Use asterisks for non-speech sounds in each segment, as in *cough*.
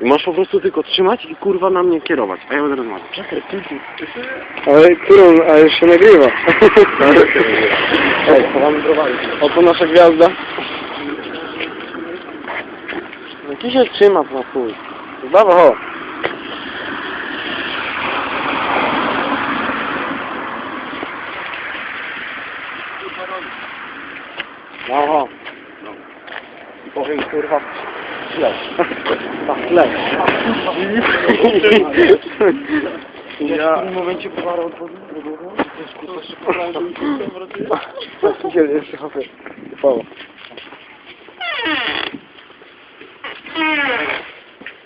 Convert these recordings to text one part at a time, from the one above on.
I masz po prostu tylko trzymać i kurwa na mnie kierować, a ja będę rozmawiał. Czekaj, ty, ty, ty, ty. Ale którą, a już się nagrywa. Ej, chowamy browary. Oto nasza gwiazda. Jaki się trzyma na chuj. Zdawa, ho. No, ho. I powiem kurwa, źle. Ja... W tym momencie powara otworzył, Nie, jeszcze chopie. Fało.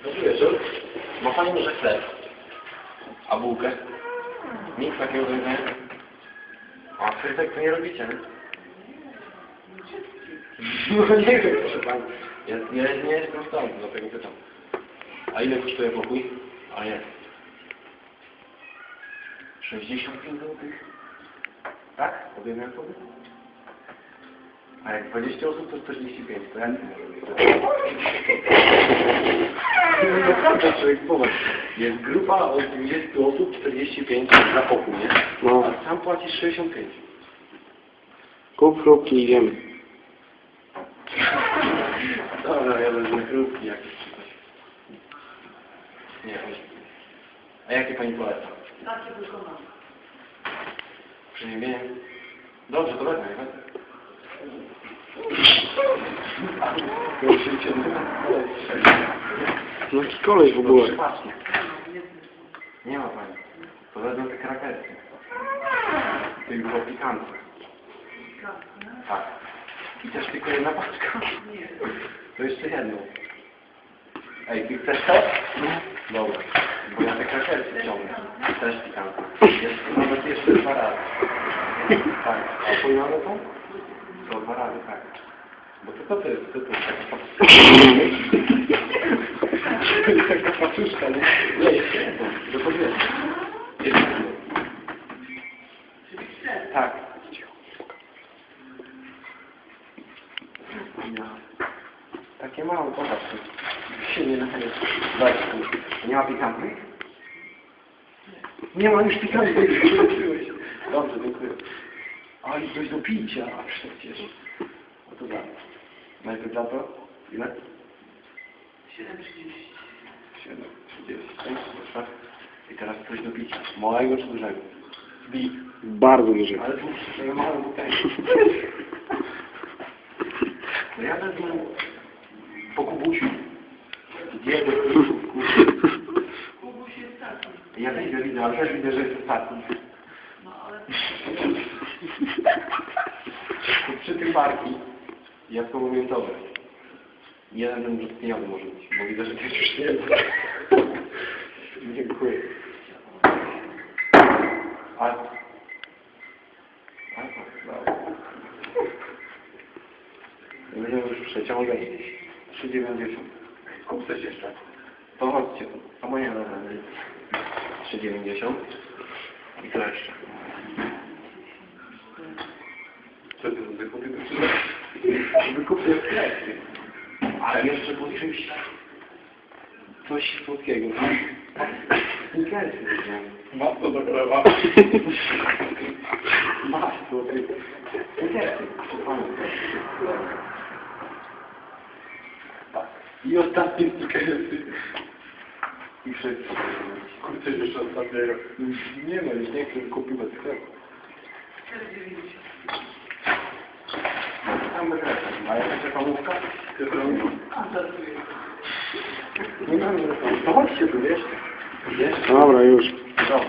Dobry wieczór. Ma Pani może chleb? A bułkę? Nic takiego do jedzenia? A frytek to nie robicie, nie? No nie wiem, proszę Pani. Ja, ja nie jestem stąd, dlatego pytam. A ile kosztuje pokój? A nie. 65 zł? Tak? Od jednej osoby? A jak 20 osób to 45, to ja nie wiem. Naprawdę człowiek popatrz. Jest grupa od 20 osób, 45 za pokój, nie? No. A sam płacisz 65. Kup chrupki i idziemy. *laughs* Dobra, ja wezmę chrupki jakieś czy coś. Nie, chodź. A jakie pani poleca? Takie tylko mam. Przeziębienie? Dobrze, to wezmę, wezmę. No jaki koleś w ogóle. Przypatrznie. Nie ma pani. To wezmę te krakersy. Tylko pikantne. Tak. I też tylko jedna paczka. To jeszcze jedno. Ej, ty chcesz też? Dobra. Bo ja te krakersy ciągnę. Też. Jest nawet jeszcze dwa razy. Tak. A pojmane to? To dwa razy, tak. Bo to co to jest? Co to jest taka paczuszka? *laughs* taka paczuszka, nie? Nie, jeszcze jedno. Do podwiezu. Jeszcze jedno. Tak. Ja. Takie małe, popatrz. Się nie nachaje. Daj. Nie ma pikantnych? Nie ma już pikantnych. *laughs* Dobrze, dziękuję. A i coś do picia przecież. No to za. Najpierw za to? Ile? 7,30. 7, 30. Proszę. I teraz coś do picia. Małego czy dużego? Big. Bardzo duży. Ale tu żeby małe ja wezmę po kubusiu. Gdzie do Kubuś jest taki. Ja widzę, widzę, ale też widzę, że jest ostatni. No ale To przy tym barki jabłkowo-miętowe. Jeden ten brzoskwiniowy może być, bo widzę, że to jest już nie Dziękuję. A... A przeciągać. 3,90. Kup coś jeszcze. To chodźcie tu. A moje dobra. 3,90. I to jeszcze. Co ty wykupię? Wykupię. Ale jeszcze po czymś coś słodkiego. Snickersy. Masło do. Masz słodkie. Snickersy. I ostatnie snickersy. I wszystko. Kurczę, jeszcze ostatniego. Nie no, już nie chcę kupić bez sklepu. 4,90. Tam. A jakaś reklamówka? A, żartuję. Nie mamy reklamówki. To chodźcie tu? Wiesz? Dobra, już. Dobra.